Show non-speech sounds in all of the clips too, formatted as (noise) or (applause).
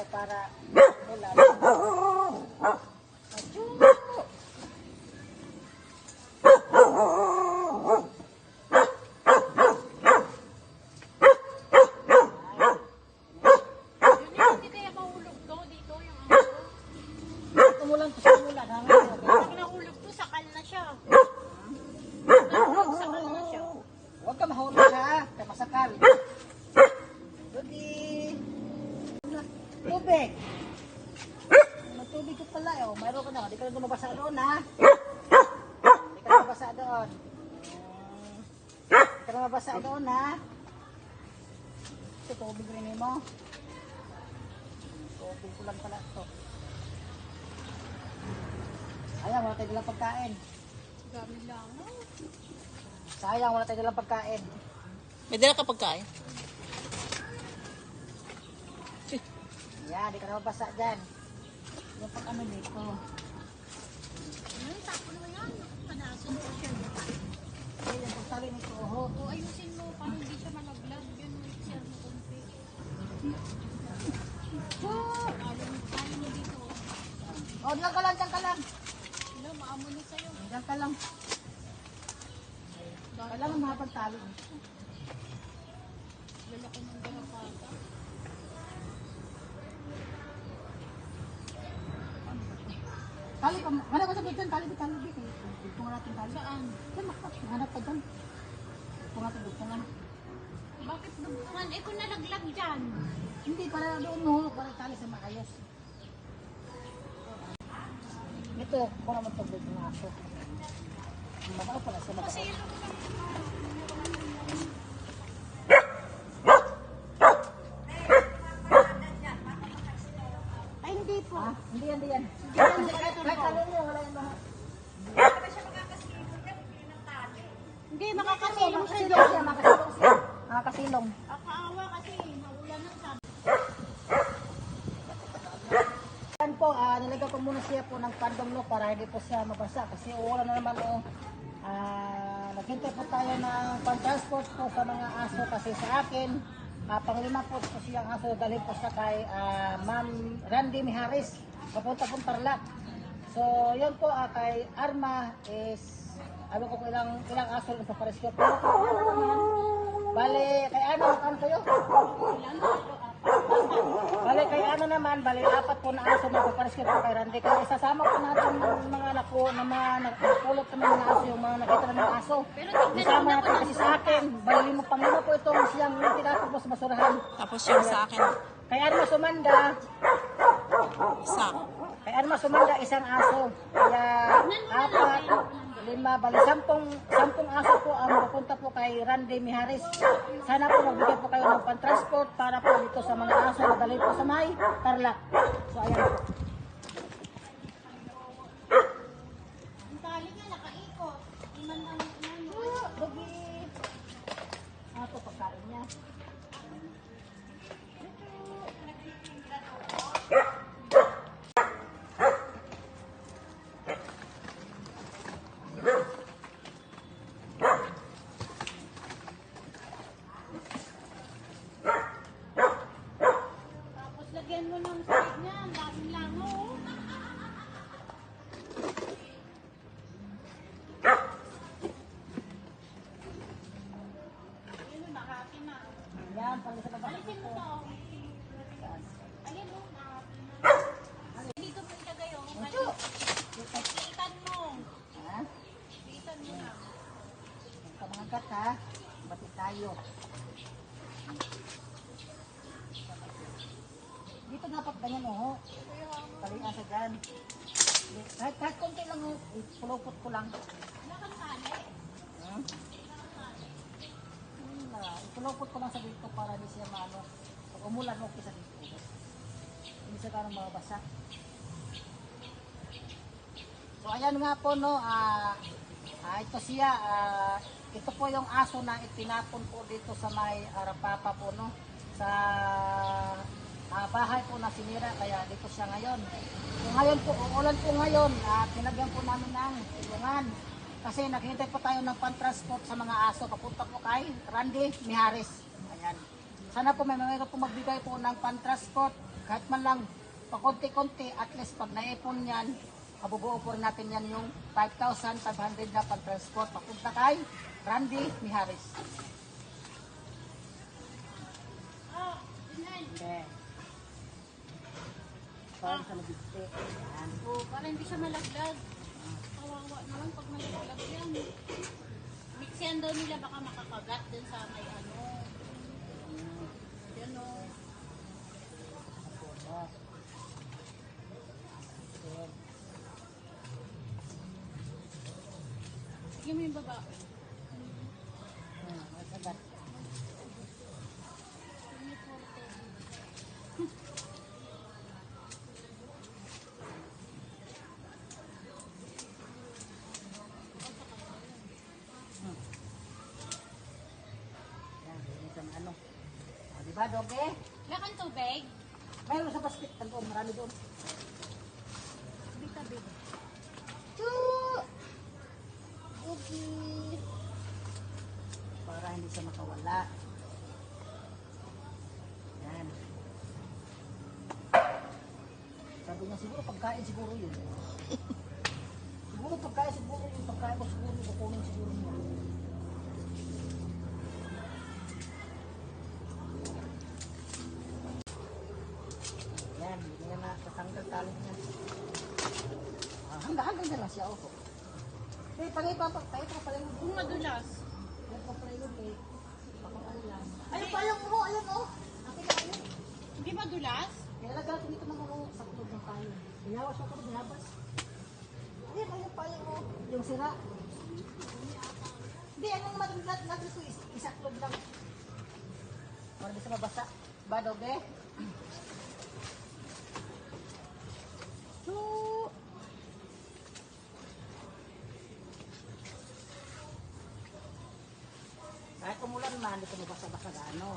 kay para (coughs) ulan. Achoo! Yun, hindi kaya mahulog to dito yung aso. Tumulan to sa ulan. hangin sa ulan. Pag nahulog to, sakal na siya. Nahulog, sakal na siya. Huwag ka mahulog ha, kay masakal. Lodi. Tubig. May tubig ko pala eh. Oh, mayroon ka na. Di ka na mabasa doon ha. Di ka na mabasa doon. Di ka na mabasa doon ha. Ito tubig rin mo. Tubig ko lang pala ito. Ayan, wala tayo dalang pagkain. Dami lang. Sayang, wala tayo dalang pagkain. May dala ka pagkain? Yan, di ka na mabasa dyan. Yung pag ano dito. Ano, tapo na yan. Panasan ko siya. Ay, yung pagtali nito, oho. O, ayusin mo para hindi siya malaglag. Yun, siya mo kumpi. Lalo mo mo dito. Oh, diyan ka lang, diyan ka lang. Ano, maamo na sa'yo. Diyan ka lang. Kailangan makapagtali. Lalaki ng dalapata. Tali ka, hanap ka sa dito, tali ka, tali ka. Dugtungan natin tali. Saan? Diyan, makat, hanap ka dyan. Dugtungan natin, dugtungan. Bakit dugtungan? Eh, kung nalaglag dyan. Hindi, para doon, no, para tali sa maayos. Ito, kung naman tubig ng aso. Mabaka pala siya, mabaka. Kasi lang. Ay, hindi po. Ah, hindi yan, hindi yan. Hindi, kahit kahit tali niyo, wala yung mga. Hindi, makakasilong siya Makasilong doon. siya. Makakasilong. Akaawa kasi, maulan ng sabi. Yan po, ah, nilagyan ko muna siya po ng pandom no para hindi po siya mabasa kasi uulan na naman oh. Ah, naghintay po tayo ng pang-transport po sa mga aso kasi sa akin, ah, panglima po po siyang aso dalhin po siya kay ah, Ma'am Randy Miharis, papunta pong Tarlac. So, yan po ah, kay Arma is ano ko kung ilang ilang aso rin sa paresyo. Pero kung ano naman, bale, kay ano, ano kayo? Bale kay ano naman, bale apat po na aso na papares ko po kay Randy. Kaya isasama po natin yung mga anak ko na mga nagpulot kami ng aso, yung mga nakita ng aso. Pero tignan Isama mo natin kasi sa akin, bale limo pang lima po itong siyang tinapos mo sa basurahan. Tapos yung sa akin, Kay Arma Sumanda, isa. kay Arma Sumanda isang aso. Kaya apat, lima, bale sampung, sampung aso po ang pupunta po kay Randy Miharis. Sana po magbigay po kayo ng pang-transport para po dito sa mga aso na dali po sa may Tarlac. So ayan po. Iman lang ano. Dogi. Ano to lagyan mo ng side niya. Ang daming langaw. oh. Ayun, nakati na. Ayan, pala sa baba. Alisin mo to. Alin mo, nakati na. Dito po ilagay oh. Ocho. Mo. Ha? Iitan mo na. Kamangkat ha. Bati tayo. Dapat ganyan oh. Palingan sa dyan. Kahit, kahit konti lang oh. Pulupot ko lang. Nakang tali. Hmm? Na. Ipulupot ko lang sa dito para hindi siya maano. Pag umulan, okay sa dito. Hindi siya ganong mabasa. So ayan nga po no, ah ah, ito siya, ah, ito po yung aso na itinapon po dito sa may Arapapa po no, sa ah, bahay po na sinira, kaya dito siya ngayon. So ngayon po, uulan po ngayon, at nilagyan po namin ng tulungan. Kasi naghintay po tayo ng pan-transport sa mga aso, papunta po kay Randy Mihares. Ayan. Sana po may mga po magbigay po ng pan-transport kahit man lang pakonti-konti, at least pag naipon yan, kabubuo po natin yan yung 5,500 na pag-transport papunta kay Randy Miharis. Ah, inan. Okay. Parang sa nabigti. Yan. Oh, para hindi siya malaglag. Kawawa naman pag malaglag yan. Mix yan daw nila baka makakagat dun sa may ano. Yan o. Ako, Okay. Sige mo yung baba. Hmm, masagat. Yung forte. Yan, yun sa ano. O, doge? Wala kang tubig? Mayroon sa basket. Ano, marami doon. Tabi-tabi. Okay. Para hindi siya makawala. Yan. Sabi niya siguro pagkain siguro yun. siguro pagkain siguro yun. Pagkain ko siguro kukunin siguro niya. Yan, hindi niya. Ah, hanggang-hanggang na lang siya. Opo. Eh, pagay pa, tayo pa pala yung Kung madulas. Ayan pa pala yung eh. Lang. Ayun pa yung mo, ayun oh. Nakita ko yun. Hindi madulas? Kaya lagyan ko dito ng ano, sa kulog ng payo. Binawas ako binabas. Ayun, ayun pa yung oh. Yung sira. Hindi, ano naman yung natin ito, is- isa kulog lang. Para di sa mabasa. Badog eh. So, kahit umulan man, hindi ko mabasa-basa gaano.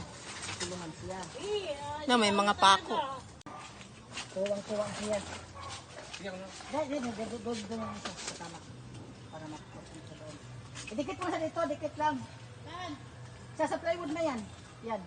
Tulungan siya. Na may mga pako. Tuwang-tuwang siya. Dahil, dahil, doon, doon yung isa sa tama. Para makapunta sa doon. Idikit mo sa dito, dikit lang. Yan. Sa sa plywood na yan. Yan.